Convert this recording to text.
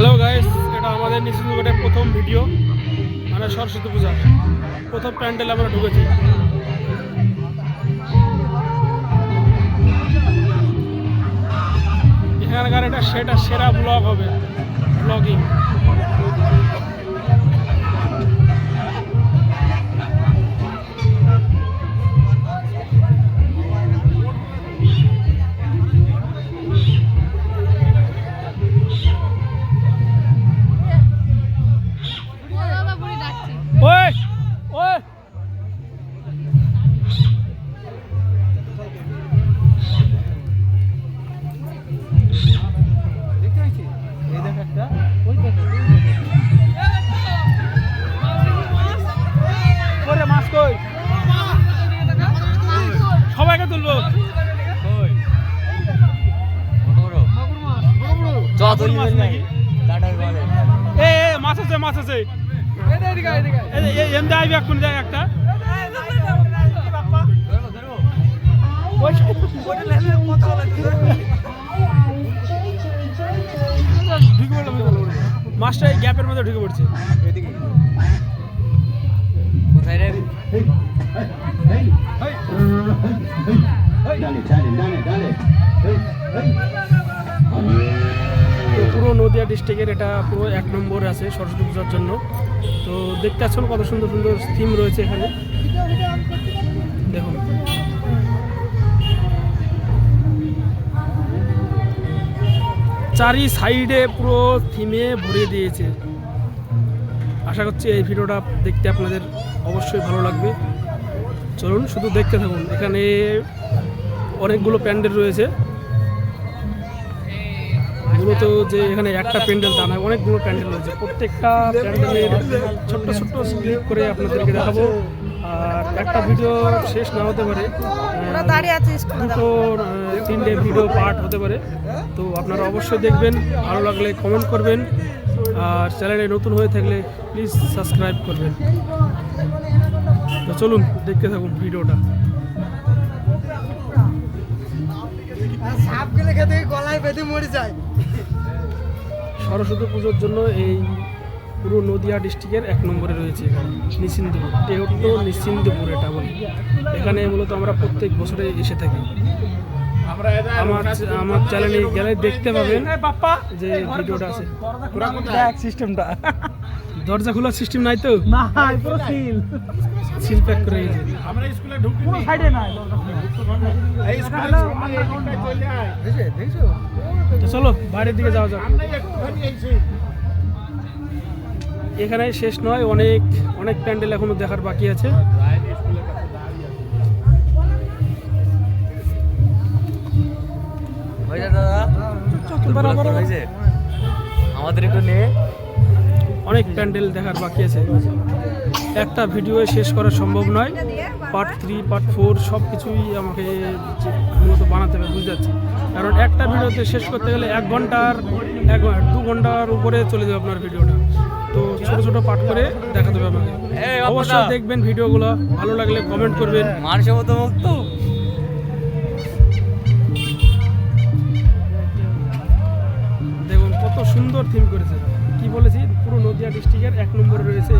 Hello guys এটা আমাদের নিশ্চিতগড়ের প্রথম ভিডিও মানে সরস্বতী পূজা। প্রথম প্যান্ডেল আমরা ঢুকেছি। এখানকার এটা সেটা সেরা ব্লগ হবে ব্লগিং এ এ, মাছ আছে মাছ আছে। এমনি আইবি এখন দেখ একটা। মাছটা এই গ্যাপের মধ্যে ঢুকে পড়ছে। Dale, ডিস্ট্রিক্টের এটা পুরো এক নম্বর আছে সরস্বতী পূজার জন্য। তো দেখতে আসুন কত সুন্দর সুন্দর থিম রয়েছে এখানে। দেখুন। চারি সাইডে পুরো থিমে ভরিয়ে দিয়েছে। আশা করছি এই ভিডিওটা দেখতে আপনাদের অবশ্যই ভালো লাগবে। চলুন শুধু দেখতে থাকুন। এখানে অনেকগুলো প্যান্ডেল রয়েছে। মূলত যে এখানে একটা প্যান্ডেল তা নয় অনেকগুলো প্যান্ডেল রয়েছে। প্রত্যেকটা প্যান্ডেলের ছোট্ট ছোট্ট ক্লিপ করে আপনাদেরকে দেখাবো। আর একটা ভিডিও শেষ না হতে পারে দাঁড়িয়ে আছে স্কুলে দুটো তিনটে ভিডিও পার্ট হতে পারে। তো আপনারা অবশ্যই দেখবেন ভালো লাগলে কমেন্ট করবেন। আর চ্যানেলে নতুন হয়ে থাকলে প্লিজ সাবস্ক্রাইব করবেন। তো চলুন দেখতে থাকুন ভিডিওটা। সাপ গেলে খেতে গলায় বেঁধে মরে যায়। সরস্বতী পুজোর জন্য এই পুরো নদিয়া ডিস্ট্রিক্টের এক নম্বরে রয়েছে এখানে নিশ্চিন্তপুর টেহট্ট নিশ্চিন্তপুর এটা বলি। এখানে মূলত আমরা প্রত্যেক বছরে এসে থাকি। আমার আমার চ্যানেলে গেলে দেখতে পাবেন যে ভিডিওটা আছে। সিস্টেমটা দরজা খোলার সিস্টেম নাই তো? না পুরো সিল। সিল প্যাক করে গেছে পুরো সাইডে নাই দেখছ? তো চলো বাইরের দিকে যাওয়া যাক। এখানে শেষ নয় অনেক অনেক প্যান্ডেল এখনও দেখার বাকি আছে। আমাদের একটু নে। অনেক প্যান্ডেল দেখার বাকি আছে। একটা ভিডিও শেষ করা সম্ভব নয়। পার্ট থ্রি পার্ট ফোর সব কিছুই আমাকে মূলত বানাতে হবে বুঝতে পারছি কারণ একটা ভিডিওতে শেষ করতে গেলে এক ঘণ্টার এক দু ঘণ্টার উপরে চলে যাবে আপনার ভিডিওটা। তো ছোট ছোট পার্ট করে দেখাতে হবে আমাকে অবশ্যই দেখবেন ভিডিওগুলো ভালো লাগলে কমেন্ট করবেন। মানুষের মতো মুক্ত। দেখুন কত সুন্দর থিম করেছে। ডিস্ট্রিক্টের এক নম্বরে রয়েছে